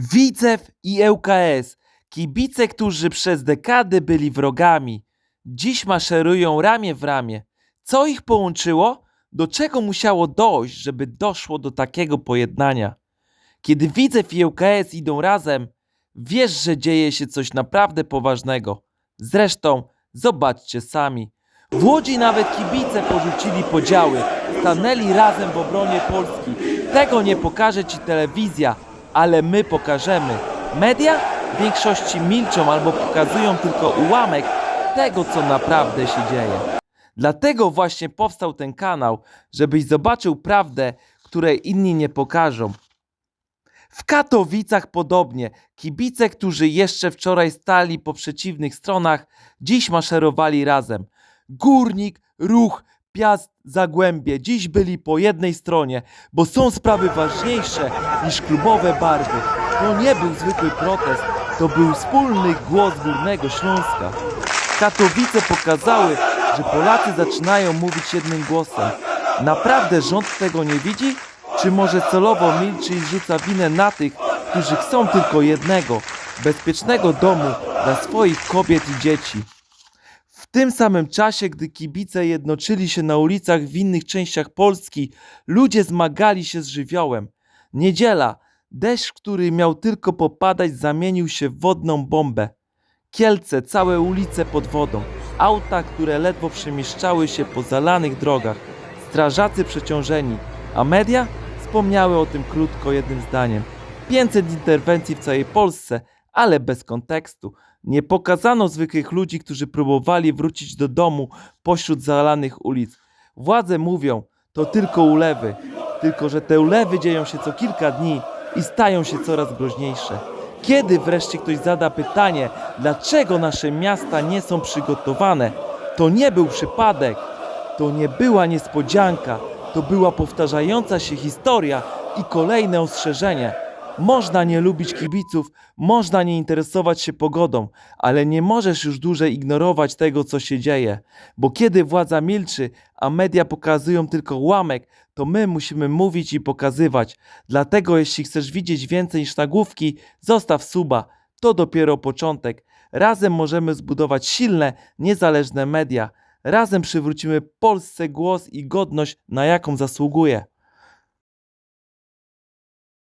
Widzew i ŁKS, kibice, którzy przez dekady byli wrogami, dziś maszerują ramię w ramię. Co ich połączyło? Do czego musiało dojść, żeby doszło do takiego pojednania? Kiedy Widzew i ŁKS idą razem, wiesz, że dzieje się coś naprawdę poważnego. Zresztą, zobaczcie sami. W Łodzi nawet kibice porzucili podziały, stanęli razem w obronie Polski. Tego nie pokaże ci telewizja, ale my pokażemy. Media w większości milczą albo pokazują tylko ułamek tego, co naprawdę się dzieje. Dlatego właśnie powstał ten kanał, żebyś zobaczył prawdę, której inni nie pokażą. W Katowicach podobnie. Kibice, którzy jeszcze wczoraj stali po przeciwnych stronach, dziś maszerowali razem. Górnik, Ruch, Piast, Zagłębie dziś byli po jednej stronie, bo są sprawy ważniejsze niż klubowe barwy. To nie był zwykły protest, to był wspólny głos Górnego Śląska. Katowice pokazały, że Polacy zaczynają mówić jednym głosem. Naprawdę rząd tego nie widzi? Czy może celowo milczy i zrzuca winę na tych, którzy chcą tylko jednego bezpiecznego domu dla swoich kobiet i dzieci? Tym samym czasie, gdy kibice jednoczyli się na ulicach w innych częściach Polski, ludzie zmagali się z żywiołem. Niedziela, deszcz, który miał tylko popadać, zamienił się w wodną bombę. Kielce, całe ulice pod wodą, auta, które ledwo przemieszczały się po zalanych drogach, strażacy przeciążeni, a media? Wspomniały o tym krótko jednym zdaniem. 500 interwencji w całej Polsce, ale bez kontekstu. Nie pokazano zwykłych ludzi, którzy próbowali wrócić do domu pośród zalanych ulic. Władze mówią, to tylko ulewy, tylko że te ulewy dzieją się co kilka dni i stają się coraz groźniejsze. Kiedy wreszcie ktoś zada pytanie, dlaczego nasze miasta nie są przygotowane? To nie był przypadek, to nie była niespodzianka, to była powtarzająca się historia i kolejne ostrzeżenie. Można nie lubić kibiców, można nie interesować się pogodą, ale nie możesz już dłużej ignorować tego, co się dzieje. Bo kiedy władza milczy, a media pokazują tylko ułamek, to my musimy mówić i pokazywać. Dlatego jeśli chcesz widzieć więcej niż nagłówki, zostaw suba. To dopiero początek. Razem możemy zbudować silne, niezależne media. Razem przywrócimy Polsce głos i godność, na jaką zasługuje.